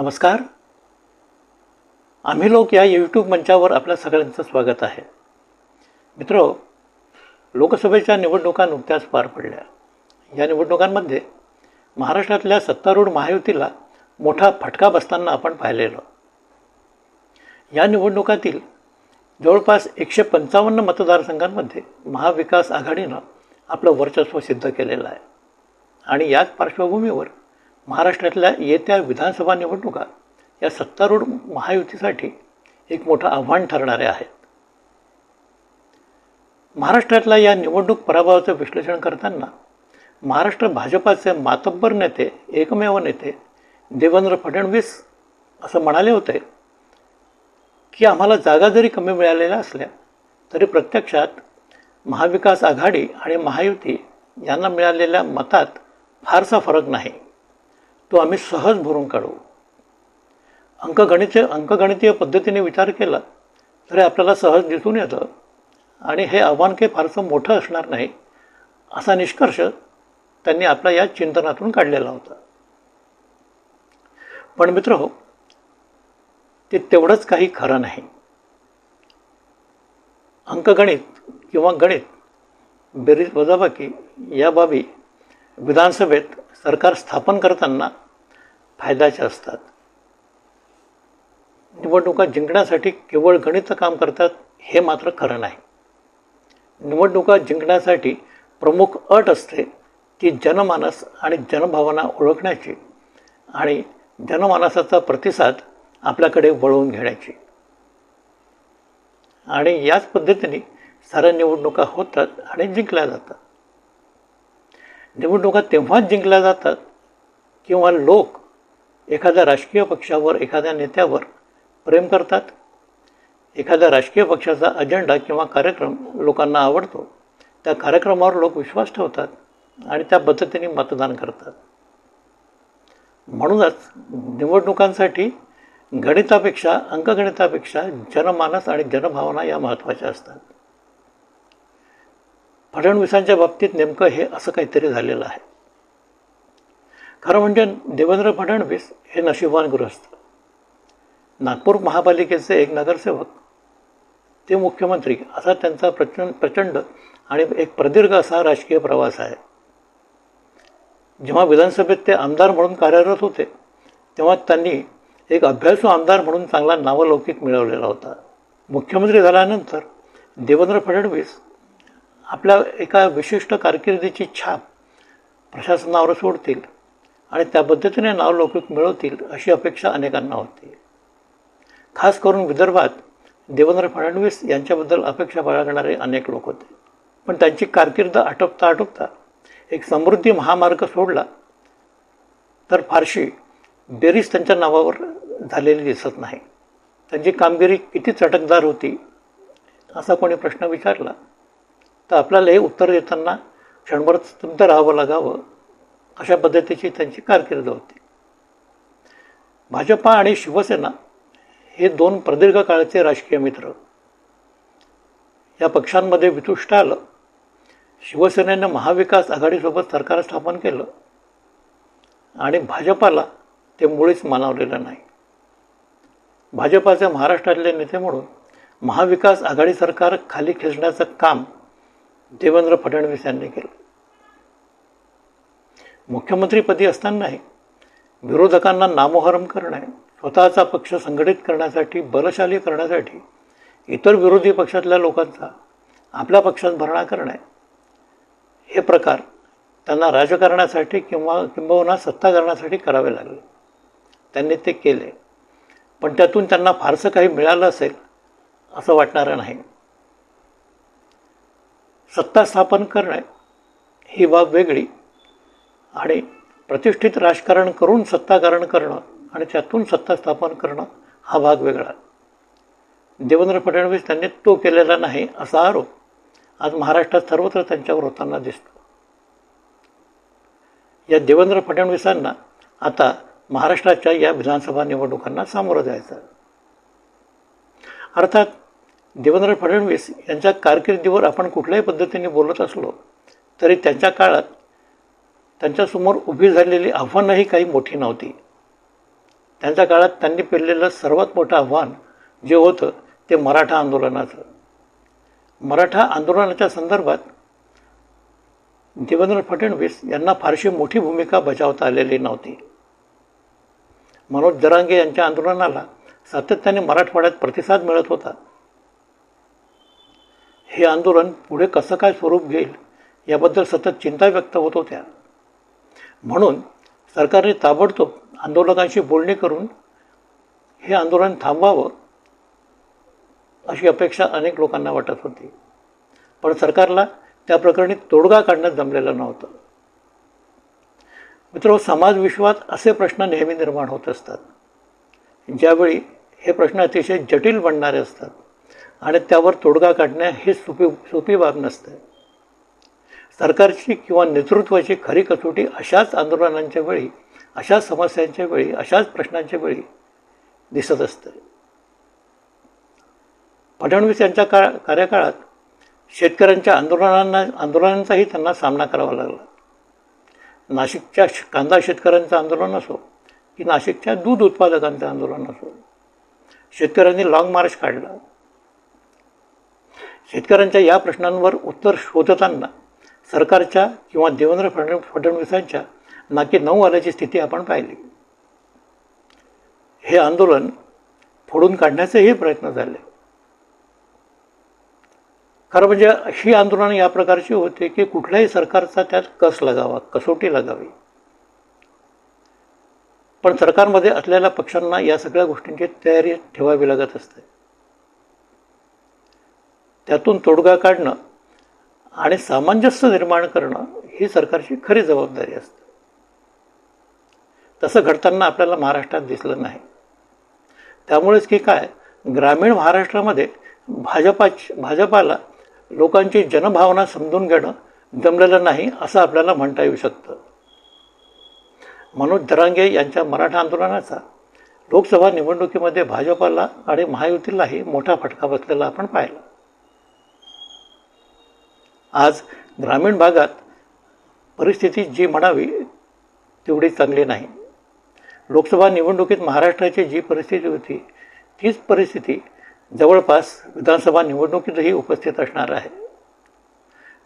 नमस्कार. आम्ही लोक या यूट्यूब मंचावर आपल्या सगळ्यांचं स्वागत आहे. मित्र लोकसभेच्या निवडणुका नुकत्याच पार पडल्या. या निवडणुकांमध्ये महाराष्ट्रातल्या सत्तारूढ महायुतीला मोठा फटका बसताना आपण पाहिलेलो. या निवडणुकातील जवळपास एकशे पंचावन्न मतदारसंघांमध्ये महाविकास आघाडीनं आपलं वर्चस्व सिद्ध केलेलं आहे. आणि याच पार्श्वभूमीवर महाराष्ट्रातल्या येत्या विधानसभा निवडणुका या सत्तारूढ महायुतीसाठी एक मोठं आव्हान ठरणारे आहेत. महाराष्ट्रातल्या या निवडणूक पराभवाचं विश्लेषण करताना महाराष्ट्र भाजपाचे मातब्बर नेते एकमेव नेते देवेंद्र फडणवीस असं म्हणाले होते की आम्हाला जागा जरी कमी मिळालेल्या असल्या तरी प्रत्यक्षात महाविकास आघाडी आणि महायुती यांना मिळालेल्या मतात फारसा फरक नाही. तो आम्ही सहज भरून काढू. अंकगणित अंकगणितीय पद्धतीने विचार केला तरी आपल्याला सहज दिसून येतं. आणि हे आव्हान काही फारसं मोठं असणार नाही असा निष्कर्ष त्यांनी आपल्या या चिंतनातून काढलेला होता. पण मित्र हो ते तेवढंच काही खरं नाही. अंकगणित किंवा गणित बेरीज वजाबाकी या बाबी विधानसभेत सरकार स्थापन करताना फायद्याच्या असतात. निवडणुका जिंकण्यासाठी केवळ गणित काम करतात हे मात्र खरं नाही. निवडणुका जिंकण्यासाठी प्रमुख अट असते ती जनमानस आणि जनभावना ओळखण्याची आणि जनमानसाचा प्रतिसाद आपल्याकडे वळवून घेण्याची. आणि याच पद्धतीने साऱ्या निवडणुका होतात आणि जिंकल्या जातात. निवडणुका तेव्हाच जिंकल्या जातात किंवा लोक एखाद्या राजकीय पक्षावर एखाद्या नेत्यावर प्रेम करतात. एखाद्या राजकीय पक्षाचा अजेंडा किंवा कार्यक्रम लोकांना आवडतो. त्या कार्यक्रमावर लोक विश्वास ठेवतात आणि त्या पद्धतीने मतदान करतात. म्हणूनच निवडणुकांसाठी गणितापेक्षा अंकगणितापेक्षा जनमानस आणि जनभावना या महत्त्वाच्या असतात. फडणवीसांच्या बाबतीत नेमकं हे असं काहीतरी झालेलं आहे. खरं म्हणजे देवेंद्र फडणवीस हे नशिबान गृहस्थ. नागपूर महापालिकेचे एक नगरसेवक ते मुख्यमंत्री असा त्यांचा प्रचंड प्रचंड आणि एक प्रदीर्घ असा राजकीय प्रवास आहे. जेव्हा विधानसभेत ते आमदार म्हणून कार्यरत होते तेव्हा त्यांनी एक अभ्यासू आमदार म्हणून चांगला नावलौकिक मिळवलेला होता. मुख्यमंत्री झाल्यानंतर देवेंद्र फडणवीस आपल्या एका विशिष्ट कारकिर्दीची छाप प्रशासनावर सोडतील आणि त्या पद्धतीने नावलौकिक मिळवतील अशी अपेक्षा अनेकांना होती. खास करून विदर्भात देवेंद्र फडणवीस यांच्याबद्दल अपेक्षा बाळगणारे अनेक लोक होते. पण त्यांची कारकीर्द आटोपता आटोपता एक समृद्धी महामार्ग सोडला तर फारशी बेरीज त्यांच्या नावावर झालेली दिसत नाही. त्यांची कामगिरी किती चटकदार होती असा कोणी प्रश्न विचारला? तर आपल्याला हे उत्तर देताना क्षणभर स्तब्ध राहावं लागावं अशा पद्धतीची त्यांची कारकीर्द होती. भाजपा आणि शिवसेना हे दोन प्रदीर्घ काळाचे राजकीय मित्र. या पक्षांमध्ये वितुष्ट आलं. शिवसेनेनं महाविकास आघाडीसोबत सरकार स्थापन केलं. आणि भाजपाला ते मुळीच मानवलेलं नाही. भाजपाचे महाराष्ट्रातले नेते म्हणून महाविकास आघाडी सरकार खाली खेचण्याचं काम देवेंद्र फडणवीस यांनी केलं. मुख्यमंत्रीपदी असतानाही विरोधकांना नामोहरम करणे स्वतःचा पक्ष संघटित करण्यासाठी बलशाली करण्यासाठी इतर विरोधी पक्षातल्या लोकांचा आपल्या पक्षात भरणा करणे हे प्रकार त्यांना राजकारणासाठी किंवा किंबहुना सत्ता करण्यासाठी करावे लागले. त्यांनी ते केले. पण त्यातून त्यांना फारसं काही मिळालं असेल असं वाटणारं नाही. सत्ता स्थापन करणे ही बाब वेगळी. आणि प्रतिष्ठित राजकारण करून सत्ताकारण करणं आणि त्यातून सत्ता स्थापन करणं हा भाग वेगळा. देवेंद्र फडणवीस त्यांनी तो केलेला नाही असा आरोप आज महाराष्ट्रात सर्वत्र त्यांच्यावर होताना दिसतो. या देवेंद्र फडणवीसांना आता महाराष्ट्राच्या या विधानसभा निवडणुकांना सामोरं जायचं अर्थात देवेंद्र फडणवीस यांच्या कारकिर्दीवर आपण कुठल्याही पद्धतीने बोलत असलो तरी त्यांच्या काळात त्यांच्यासमोर उभी झालेली आव्हानंही काही मोठी नव्हती. त्यांच्या काळात त्यांनी पेरलेलं सर्वात मोठं आव्हान जे होतं ते मराठा आंदोलनाचं. मराठा आंदोलनाच्या संदर्भात देवेंद्र फडणवीस यांना फारशी मोठी भूमिका बजावता आलेली नव्हती. मनोज जरांगे यांच्या आंदोलनाला सातत्याने मराठवाड्यात प्रतिसाद मिळत होता. हे आंदोलन पुढे कसं काय स्वरूप घेईल याबद्दल सतत चिंता व्यक्त होत होत्या. म्हणून सरकारने ताबडतोब आंदोलकांशी बोलणी करून हे आंदोलन थांबवावं अशी अपेक्षा अनेक लोकांना वाटत होती. पण सरकारला त्या प्रकरणी तोडगा काढण्यात जमलेलं नव्हतं. मित्र समाजविश्वात असे प्रश्न नेहमी निर्माण होत असतात. ज्यावेळी हे प्रश्न अतिशय जटिल बनणारे असतात. आणि त्यावर तोडगा काढणे हे सोपी सोपी बाब नसते. सरकारची किंवा नेतृत्वाची खरी कसोटी अशाच आंदोलनांच्या वेळी अशाच समस्यांच्या वेळी अशाच प्रश्नांच्या वेळी दिसत असतं. फडणवीस यांच्या का कार्यकाळात शेतकऱ्यांच्या आंदोलनांना आंदोलनांचाही त्यांना सामना करावा लागला. नाशिकच्या कांदा शेतकऱ्यांचं आंदोलन असो की नाशिकच्या दूध उत्पादकांचं आंदोलन असो शेतकऱ्यांनी लाँग मार्च काढला. शेतकऱ्यांच्या या प्रश्नांवर उत्तर शोधताना सरकारच्या किंवा देवेंद्र फडण फडणवीसांच्या नाकी नऊ आल्याची स्थिती आपण पाहिली. हे आंदोलन फोडून काढण्याचेही प्रयत्न झाले. खरं म्हणजे अशी आंदोलनं या प्रकारची होते की कुठल्याही सरकारचा त्यात कस लगावा कसोटी लगावी. पण सरकारमध्ये असलेल्या पक्षांना या सगळ्या गोष्टींची तयारी ठेवावी लागत असते. त्यातून तोडगा काढणं आणि सामंजस्य निर्माण करणं ही सरकारची खरी जबाबदारी असते. तसं घडताना आपल्याला महाराष्ट्रात दिसलं नाही. त्यामुळेच की काय ग्रामीण महाराष्ट्रामध्ये भाजपाच भाजपाला लोकांची जनभावना समजून घेणं जमलेलं नाही असं आपल्याला म्हणता येऊ शकतं. मनोज दरांगे यांच्या मराठा आंदोलनाचा लोकसभा निवडणुकीमध्ये भाजपाला आणि महायुतीलाही मोठा फटका बसलेला आपण पाहिला. आज ग्रामीण भागात परिस्थिती जी म्हणावी तेवढी चांगली नाही. लोकसभा निवडणुकीत महाराष्ट्राची जी परिस्थिती होती तीच परिस्थिती जवळपास विधानसभा निवडणुकीतही उपस्थित असणार आहे.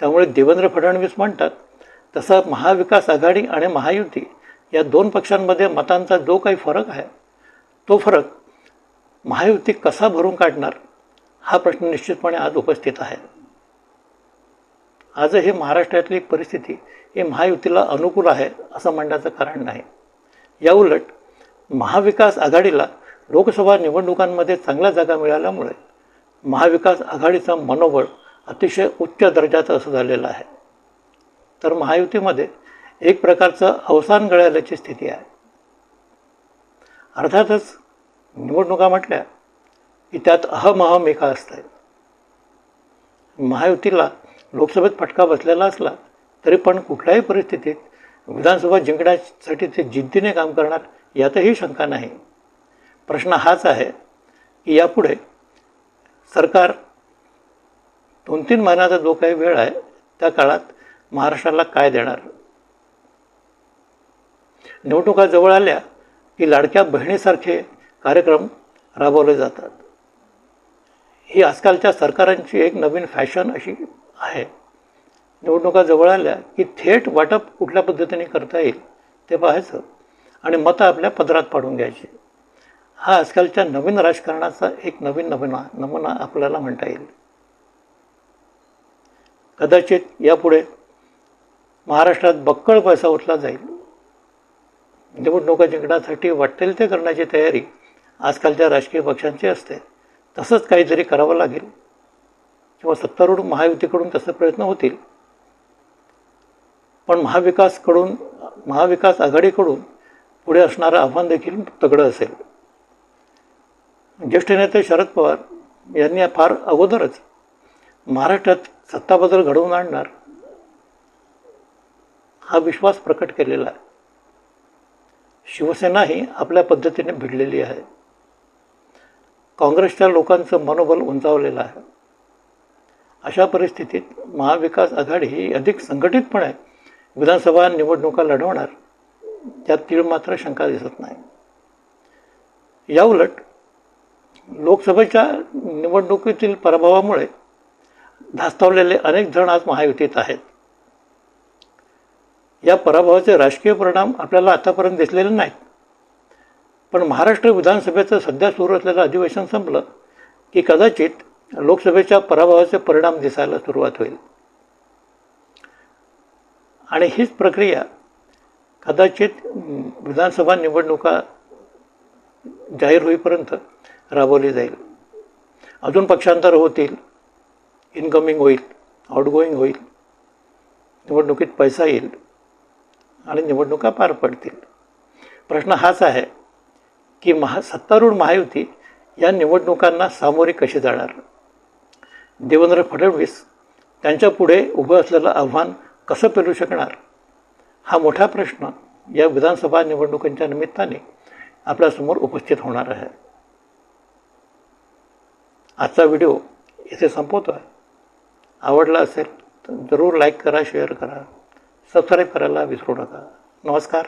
त्यामुळे देवेंद्र फडणवीस म्हणतात तसा महाविकास आघाडी आणि महायुती या दोन पक्षांमध्ये मतांचा जो काही फरक आहे तो फरक महायुती कसा भरून काढणार हा प्रश्न निश्चितपणे आज उपस्थित आहे. आज हे महाराष्ट्रातली परिस्थिती ही महायुतीला अनुकूल आहे असं म्हणण्याचं कारण नाही. याउलट महाविकास आघाडीला लोकसभा निवडणुकांमध्ये चांगल्या जागा मिळाल्यामुळे महाविकास आघाडीचं मनोबळ अतिशय उच्च दर्जाचं असं झालेलं आहे. तर महायुतीमध्ये एक प्रकारचं अवसान गळाल्याची स्थिती आहे. अर्थातच निवडणुका म्हटल्या की त्यात अहम एका असतात महायुतीला लोकसभेत फटका बसलेला असला तरी पण कुठल्याही परिस्थितीत विधानसभा जिंकण्यासाठी ते जिद्दीने काम करणार यातही शंका नाही. प्रश्न हाच आहे की यापुढे सरकार दोन तीन महिन्याचा जो काही वेळ आहे त्या काळात महाराष्ट्राला काय देणार? निवडणुका जवळ आल्या की लाडक्या बहिणीसारखे कार्यक्रम राबवले जातात. ही आजकालच्या सरकारांची एक नवीन फॅशन अशी आहे. निवडणुका जवळ आल्या की थेट वाटप कुठल्या पद्धतीने करता येईल ते पाहायचं आणि मतं आपल्या पदरात पाडून घ्यायची. हा आजकालच्या नवीन राजकारणाचा एक नवीन नमुना नमुना आपल्याला म्हणता येईल. कदाचित यापुढे महाराष्ट्रात बक्कळ पैसा उचला जाईल. निवडणुका जिंकण्यासाठी वाटेल ते करण्याची तयारी आजकालच्या राजकीय पक्षांची असते. तसंच काहीतरी करावं लागेल. किंवा सत्तारूढ महायुतीकडून तसे प्रयत्न होतील. पण महाविकासकडून महाविकास आघाडीकडून पुढे असणारं आव्हान देखील तगडं असेल. ज्येष्ठ नेते शरद पवार यांनी फार अगोदरच महाराष्ट्रात सत्ताबदल घडवून आणणार हा विश्वास प्रकट केलेला आहे. शिवसेनाही आपल्या पद्धतीने भिडलेली आहे. काँग्रेसच्या लोकांचं मनोबल उंचावलेलं आहे. अशा परिस्थितीत महाविकास आघाडी ही अधिक संघटितपणे विधानसभा निवडणुका लढवणार त्यात तीळ मात्र शंका दिसत नाही. याउलट लोकसभेच्या निवडणुकीतील पराभवामुळे धास्तावलेले अनेक जण आज महायुतीत आहेत. या पराभवाचे राजकीय परिणाम आपल्याला आतापर्यंत दिसलेले नाहीत. पण महाराष्ट्र विधानसभेचं सध्या सुरू असलेलं अधिवेशन संपलं की कदाचित लोकसभेच्या पराभवाचे परिणाम दिसायला सुरुवात होईल. आणि हीच प्रक्रिया कदाचित विधानसभा निवडणुका जाहीर होईपर्यंत राबवली जाईल. अजून पक्षांतर होतील इनकमिंग होईल आउटगोईंग होईल निवडणुकीत पैसा येईल आणि निवडणुका पार पडतील. प्रश्न हाच आहे की महा सत्तारूढ महायुती या निवडणुकांना सामोरे कशी जाणार? देवेंद्र फडणवीस त्यांच्यापुढे उभं असलेलं आव्हान कसं पेलू शकणार? हा मोठा प्रश्न या विधानसभा निवडणुकांच्या निमित्ताने आपल्यासमोर उपस्थित होणार आहे. आजचा व्हिडिओ इथे संपवतो आहे आवडला असेल तर जरूर लाईक करा शेअर करा. सबस्क्राईब करायला विसरू नका. नमस्कार.